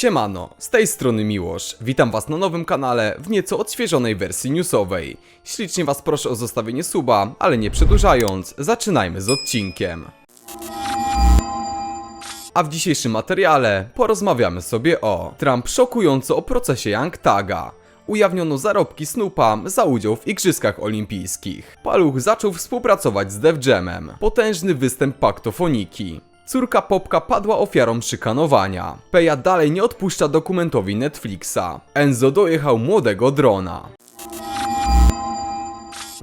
Siemano, z tej strony Miłosz. Witam was na nowym kanale w nieco odświeżonej wersji newsowej. Ślicznie was proszę o zostawienie suba, ale nie przedłużając, zaczynajmy z odcinkiem. A w dzisiejszym materiale porozmawiamy sobie o Trump szokująco o procesie Young Taga. Ujawniono zarobki Snoopa za udział w Igrzyskach Olimpijskich. Paluch zaczął współpracować z Def Jamem. Potężny występ paktofoniki. Córka Popka padła ofiarą szykanowania. Peja dalej nie odpuszcza dokumentowi Netflixa. Enzo dojechał młodego drona.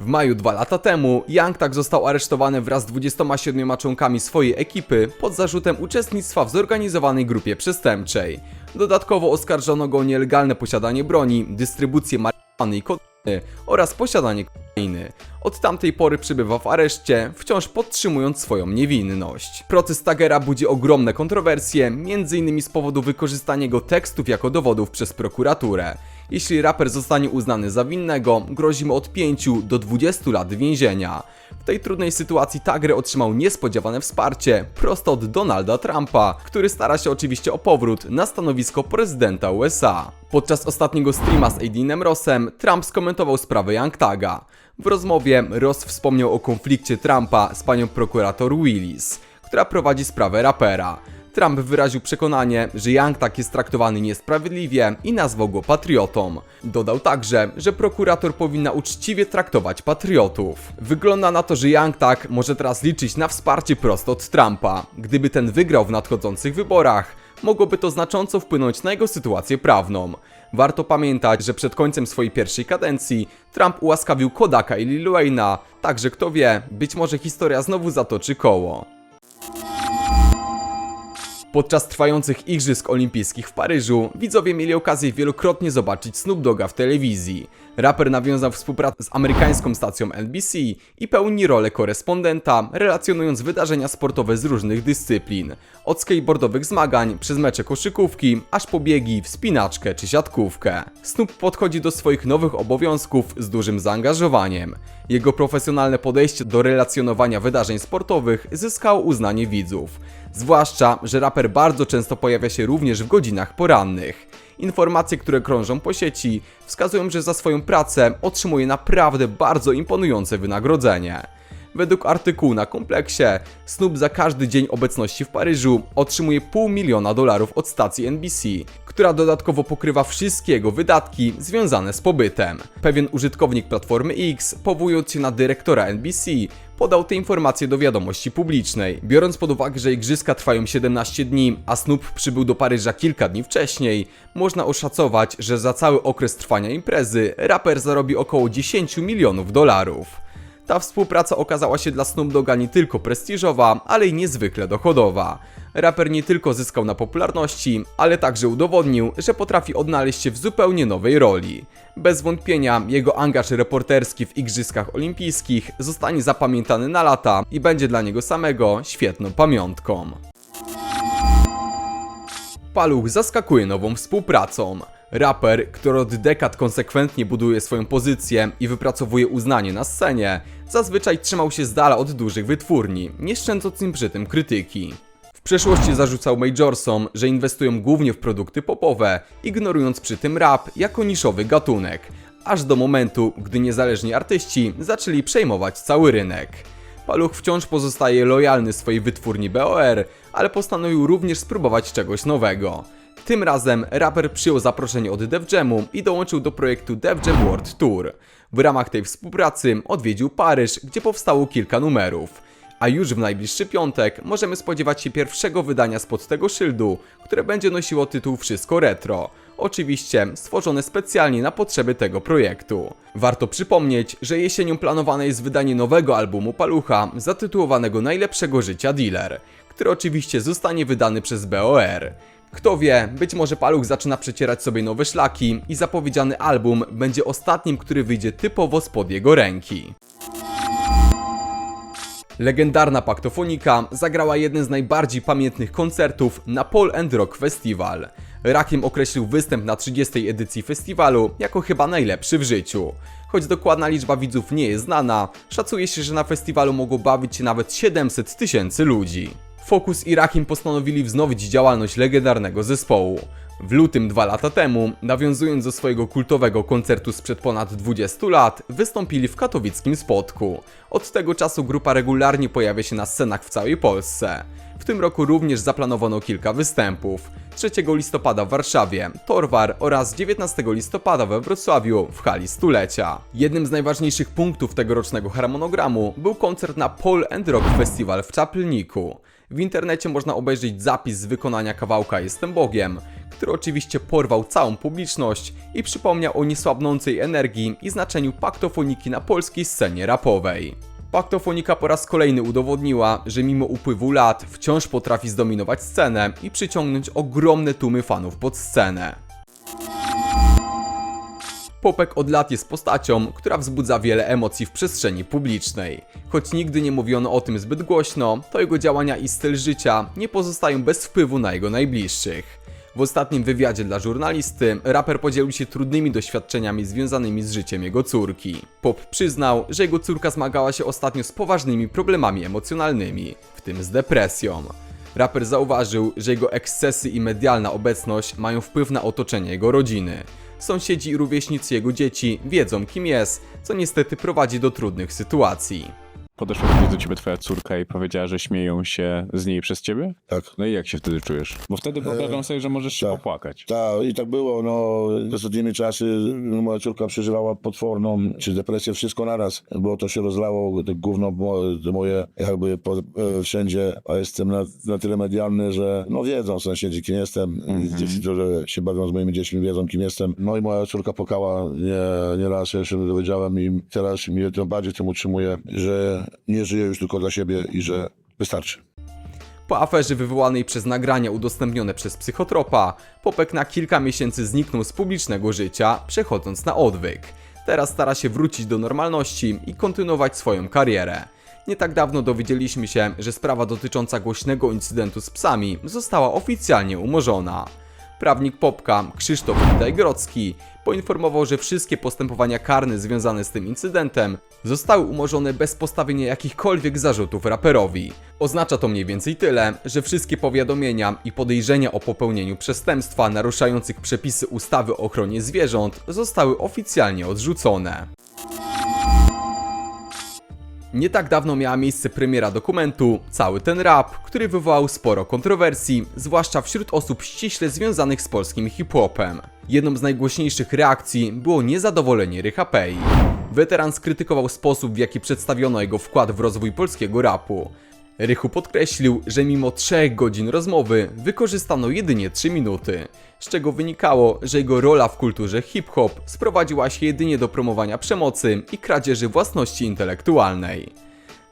W maju dwa lata temu Young tak został aresztowany wraz z 27 członkami swojej ekipy pod zarzutem uczestnictwa w zorganizowanej grupie przestępczej. Dodatkowo oskarżono go o nielegalne posiadanie broni, dystrybucję marihuany i kokainy oraz posiadanie kokainy. Od tamtej pory przebywa w areszcie, wciąż podtrzymując swoją niewinność. Proces Tagera budzi ogromne kontrowersje, m.in. z powodu wykorzystania jego tekstów jako dowodów przez prokuraturę. Jeśli raper zostanie uznany za winnego, grozi mu od 5 do 20 lat więzienia. Tej trudnej sytuacji Tagre otrzymał niespodziewane wsparcie prosto od Donalda Trumpa, który stara się oczywiście o powrót na stanowisko prezydenta USA. Podczas ostatniego streama z Aidinem Rossem Trump skomentował sprawę Young Taga. W rozmowie Ross wspomniał o konflikcie Trumpa z panią prokurator Willis, która prowadzi sprawę rapera. Trump wyraził przekonanie, że Young tak jest traktowany niesprawiedliwie i nazwał go patriotą. Dodał także, że prokurator powinna uczciwie traktować patriotów. Wygląda na to, że Young tak może teraz liczyć na wsparcie prosto od Trumpa. Gdyby ten wygrał w nadchodzących wyborach, mogłoby to znacząco wpłynąć na jego sytuację prawną. Warto pamiętać, że przed końcem swojej pierwszej kadencji Trump ułaskawił Kodaka i Lil Wayne'a, także kto wie, być może historia znowu zatoczy koło. Podczas trwających Igrzysk Olimpijskich w Paryżu widzowie mieli okazję wielokrotnie zobaczyć Snoop Dogga w telewizji. Raper nawiązał współpracę z amerykańską stacją NBC i pełni rolę korespondenta, relacjonując wydarzenia sportowe z różnych dyscyplin. Od skateboardowych zmagań, przez mecze koszykówki, aż po biegi, wspinaczkę czy siatkówkę. Snoop podchodzi do swoich nowych obowiązków z dużym zaangażowaniem. Jego profesjonalne podejście do relacjonowania wydarzeń sportowych zyskało uznanie widzów. Zwłaszcza, że raper bardzo często pojawia się również w godzinach porannych. Informacje, które krążą po sieci, wskazują, że za swoją pracę otrzymuje naprawdę bardzo imponujące wynagrodzenie. Według artykułu na kompleksie, Snoop za każdy dzień obecności w Paryżu otrzymuje pół miliona dolarów od stacji NBC, która dodatkowo pokrywa wszystkie jego wydatki związane z pobytem. Pewien użytkownik Platformy X, powołując się na dyrektora NBC, podał te informacje do wiadomości publicznej. Biorąc pod uwagę, że igrzyska trwają 17 dni, a Snoop przybył do Paryża kilka dni wcześniej, można oszacować, że za cały okres trwania imprezy raper zarobi około 10 milionów dolarów. Ta współpraca okazała się dla Snoop Dogga nie tylko prestiżowa, ale i niezwykle dochodowa. Raper nie tylko zyskał na popularności, ale także udowodnił, że potrafi odnaleźć się w zupełnie nowej roli. Bez wątpienia jego angaż reporterski w Igrzyskach Olimpijskich zostanie zapamiętany na lata i będzie dla niego samego świetną pamiątką. Paluch zaskakuje nową współpracą. Raper, który od dekad konsekwentnie buduje swoją pozycję i wypracowuje uznanie na scenie, zazwyczaj trzymał się z dala od dużych wytwórni, nie szczędząc im przy tym krytyki. W przeszłości zarzucał Majorsom, że inwestują głównie w produkty popowe, ignorując przy tym rap jako niszowy gatunek, aż do momentu, gdy niezależni artyści zaczęli przejmować cały rynek. Paluch wciąż pozostaje lojalny swojej wytwórni BOR, ale postanowił również spróbować czegoś nowego. Tym razem raper przyjął zaproszenie od Def Jamu i dołączył do projektu Def Jam World Tour. W ramach tej współpracy odwiedził Paryż, gdzie powstało kilka numerów. A już w najbliższy piątek możemy spodziewać się pierwszego wydania spod tego szyldu, które będzie nosiło tytuł Wszystko Retro. Oczywiście stworzone specjalnie na potrzeby tego projektu. Warto przypomnieć, że jesienią planowane jest wydanie nowego albumu Palucha zatytułowanego Najlepszego Życia Dealer, który oczywiście zostanie wydany przez BOR. Kto wie, być może Paluch zaczyna przecierać sobie nowe szlaki i zapowiedziany album będzie ostatnim, który wyjdzie typowo spod jego ręki. Legendarna paktofonika zagrała jeden z najbardziej pamiętnych koncertów na Pol and Rock Festival. Rakiem określił występ na 30. edycji festiwalu jako chyba najlepszy w życiu. Choć dokładna liczba widzów nie jest znana, szacuje się, że na festiwalu mogło bawić się nawet 700 tysięcy ludzi. Focus i Rakim postanowili wznowić działalność legendarnego zespołu. W lutym dwa lata temu, nawiązując do swojego kultowego koncertu sprzed ponad 20 lat, wystąpili w katowickim Spotku. Od tego czasu grupa regularnie pojawia się na scenach w całej Polsce. W tym roku również zaplanowano kilka występów. 3 listopada w Warszawie, Torwar oraz 19 listopada we Wrocławiu w hali stulecia. Jednym z najważniejszych punktów tegorocznego harmonogramu był koncert na Pol and Rock Festival w Czapelniku. W internecie można obejrzeć zapis z wykonania kawałka Jestem Bogiem, który oczywiście porwał całą publiczność i przypomniał o niesłabnącej energii i znaczeniu paktofoniki na polskiej scenie rapowej. Paktofonika po raz kolejny udowodniła, że mimo upływu lat wciąż potrafi zdominować scenę i przyciągnąć ogromne tłumy fanów pod scenę. Popek od lat jest postacią, która wzbudza wiele emocji w przestrzeni publicznej. Choć nigdy nie mówiono o tym zbyt głośno, to jego działania i styl życia nie pozostają bez wpływu na jego najbliższych. W ostatnim wywiadzie dla żurnalisty raper podzielił się trudnymi doświadczeniami związanymi z życiem jego córki. Pop przyznał, że jego córka zmagała się ostatnio z poważnymi problemami emocjonalnymi, w tym z depresją. Raper zauważył, że jego ekscesy i medialna obecność mają wpływ na otoczenie jego rodziny. Sąsiedzi i rówieśnicy jego dzieci wiedzą kim jest, co niestety prowadzi do trudnych sytuacji. Podeszła kiedyś do ciebie twoja córka i powiedziała, że śmieją się z niej przez ciebie? Tak. No i jak się wtedy czujesz? Bo wtedy wyobrażam sobie, że możesz się tak. popłakać. Tak, i tak było. No, w ostatnimi czasy moja córka przeżywała potworną, czy depresję, wszystko naraz, bo to się rozlało, to gówno mo- moje jakby po, e, wszędzie, a jestem na, na tyle medialny, że no wiedzą sąsiedzi, kim jestem. Dzieci, które się bawią z moimi dziećmi, wiedzą, kim jestem. No i moja córka płakała nie, nie raz, ja się dowiedziałem i teraz mnie tym bardziej tym utrzymuje, że nie żyję już tylko dla siebie i że wystarczy. Po aferze wywołanej przez nagrania udostępnione przez psychotropa, Popek na kilka miesięcy zniknął z publicznego życia, przechodząc na odwyk. Teraz stara się wrócić do normalności i kontynuować swoją karierę. Nie tak dawno dowiedzieliśmy się, że sprawa dotycząca głośnego incydentu z psami została oficjalnie umorzona. Prawnik Popka, Krzysztof Witaj-Grodzki, poinformował, że wszystkie postępowania karne związane z tym incydentem zostały umorzone bez postawienia jakichkolwiek zarzutów raperowi. Oznacza to mniej więcej tyle, że wszystkie powiadomienia i podejrzenia o popełnieniu przestępstwa naruszających przepisy ustawy o ochronie zwierząt zostały oficjalnie odrzucone. Nie tak dawno miała miejsce premiera dokumentu Cały ten rap, który wywołał sporo kontrowersji, zwłaszcza wśród osób ściśle związanych z polskim hip-hopem. Jedną z najgłośniejszych reakcji było niezadowolenie Rycha Pei. Weteran skrytykował sposób, w jaki przedstawiono jego wkład w rozwój polskiego rapu. Rychu podkreślił, że mimo 3 godzin rozmowy wykorzystano jedynie 3 minuty, z czego wynikało, że jego rola w kulturze hip-hop sprowadziła się jedynie do promowania przemocy i kradzieży własności intelektualnej.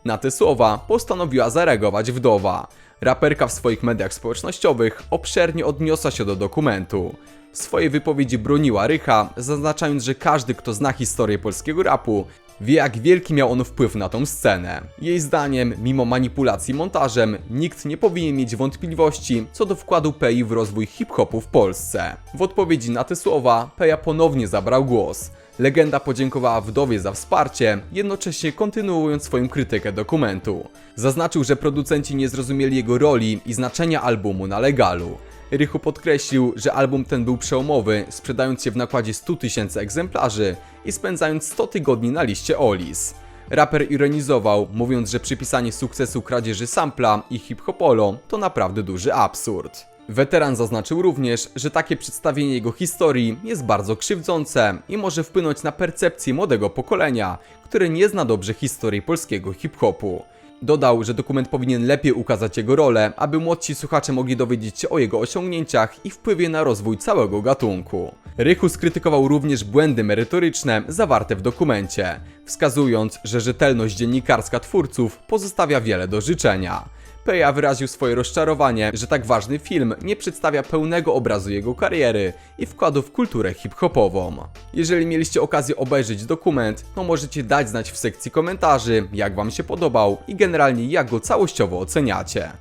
Na te słowa postanowiła zareagować wdowa. Raperka w swoich mediach społecznościowych obszernie odniosła się do dokumentu. W swojej wypowiedzi broniła Rycha, zaznaczając, że każdy, kto zna historię polskiego rapu, wie jak wielki miał on wpływ na tą scenę. Jej zdaniem, mimo manipulacji montażem, nikt nie powinien mieć wątpliwości co do wkładu Pei w rozwój hip-hopu w Polsce. W odpowiedzi na te słowa, Peja ponownie zabrał głos. Legenda podziękowała wdowie za wsparcie, jednocześnie kontynuując swoją krytykę dokumentu. Zaznaczył, że producenci nie zrozumieli jego roli i znaczenia albumu na legalu. Rychu podkreślił, że album ten był przełomowy, sprzedając się w nakładzie 100 tysięcy egzemplarzy i spędzając 100 tygodni na liście Olis. Raper ironizował, mówiąc, że przypisanie sukcesu kradzieży sampla i hip-hopolo to naprawdę duży absurd. Weteran zaznaczył również, że takie przedstawienie jego historii jest bardzo krzywdzące i może wpłynąć na percepcję młodego pokolenia, które nie zna dobrze historii polskiego hip-hopu. Dodał, że dokument powinien lepiej ukazać jego rolę, aby młodsi słuchacze mogli dowiedzieć się o jego osiągnięciach i wpływie na rozwój całego gatunku. Rychu skrytykował również błędy merytoryczne zawarte w dokumencie, wskazując, że rzetelność dziennikarska twórców pozostawia wiele do życzenia. Peja wyraził swoje rozczarowanie, że tak ważny film nie przedstawia pełnego obrazu jego kariery i wkładu w kulturę hip-hopową. Jeżeli mieliście okazję obejrzeć dokument, to możecie dać znać w sekcji komentarzy, jak wam się podobał i generalnie jak go całościowo oceniacie.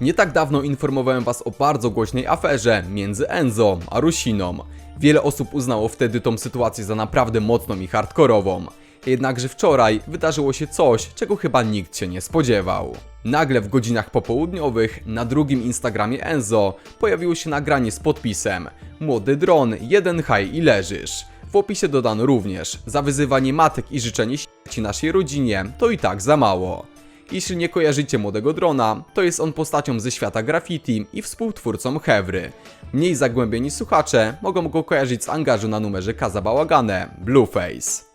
Nie tak dawno informowałem was o bardzo głośnej aferze między Enzo a Rusiną. Wiele osób uznało wtedy tą sytuację za naprawdę mocną i hardkorową. Jednakże wczoraj wydarzyło się coś, czego chyba nikt się nie spodziewał. Nagle w godzinach popołudniowych na drugim Instagramie Enzo pojawiło się nagranie z podpisem Młody dron, jeden haj i leżysz. W opisie dodano również za wyzywanie matek i życzenie śmierci naszej rodzinie to i tak za mało. Jeśli nie kojarzycie młodego drona, to jest on postacią ze świata graffiti i współtwórcą Hewry. Mniej zagłębieni słuchacze mogą go kojarzyć z angażu na numerze Kaza Bałagane, Blueface.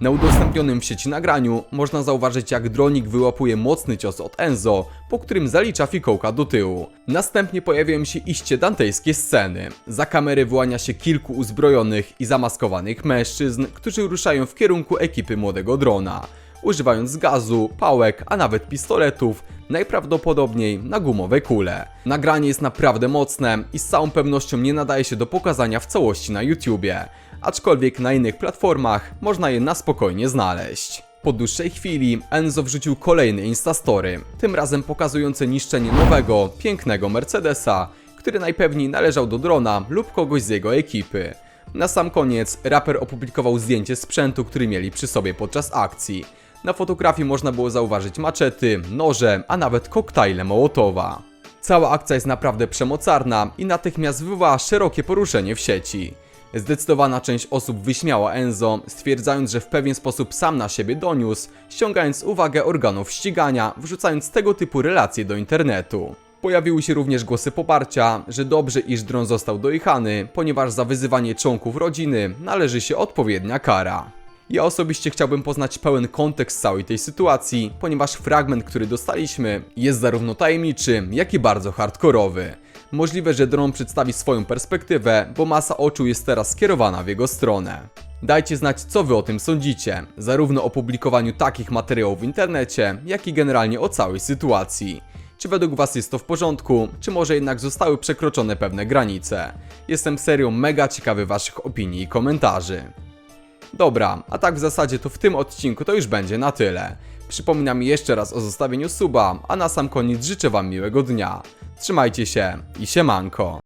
Na udostępnionym w sieci nagraniu można zauważyć jak dronik wyłapuje mocny cios od Enzo, po którym zalicza fikołka do tyłu. Następnie pojawiają się iście dantejskie sceny. Za kamery wyłania się kilku uzbrojonych i zamaskowanych mężczyzn, którzy ruszają w kierunku ekipy młodego drona używając gazu, pałek, a nawet pistoletów, najprawdopodobniej na gumowe kule. Nagranie jest naprawdę mocne i z całą pewnością nie nadaje się do pokazania w całości na YouTubie, aczkolwiek na innych platformach można je na spokojnie znaleźć. Po dłuższej chwili Enzo wrzucił kolejny Instastory, tym razem pokazujące niszczenie nowego, pięknego Mercedesa, który najpewniej należał do drona lub kogoś z jego ekipy. Na sam koniec raper opublikował zdjęcie sprzętu, który mieli przy sobie podczas akcji. Na fotografii można było zauważyć maczety, noże, a nawet koktajle Mołotowa. Cała akcja jest naprawdę przemocarna i natychmiast wywołała szerokie poruszenie w sieci. Zdecydowana część osób wyśmiała Enzo, stwierdzając, że w pewien sposób sam na siebie doniósł, ściągając uwagę organów ścigania, wrzucając tego typu relacje do internetu. Pojawiły się również głosy poparcia, że dobrze iż dron został dojechany, ponieważ za wyzywanie członków rodziny należy się odpowiednia kara. Ja osobiście chciałbym poznać pełen kontekst całej tej sytuacji, ponieważ fragment, który dostaliśmy, jest zarówno tajemniczy, jak i bardzo hardkorowy. Możliwe, że dron przedstawi swoją perspektywę, bo masa oczu jest teraz skierowana w jego stronę. Dajcie znać, co wy o tym sądzicie, zarówno o publikowaniu takich materiałów w internecie, jak i generalnie o całej sytuacji. Czy według Was jest to w porządku, czy może jednak zostały przekroczone pewne granice? Jestem serio mega ciekawy Waszych opinii i komentarzy. Dobra, a tak w zasadzie to w tym odcinku to już będzie na tyle. Przypominam jeszcze raz o zostawieniu suba, a na sam koniec życzę Wam miłego dnia. Trzymajcie się i siemanko.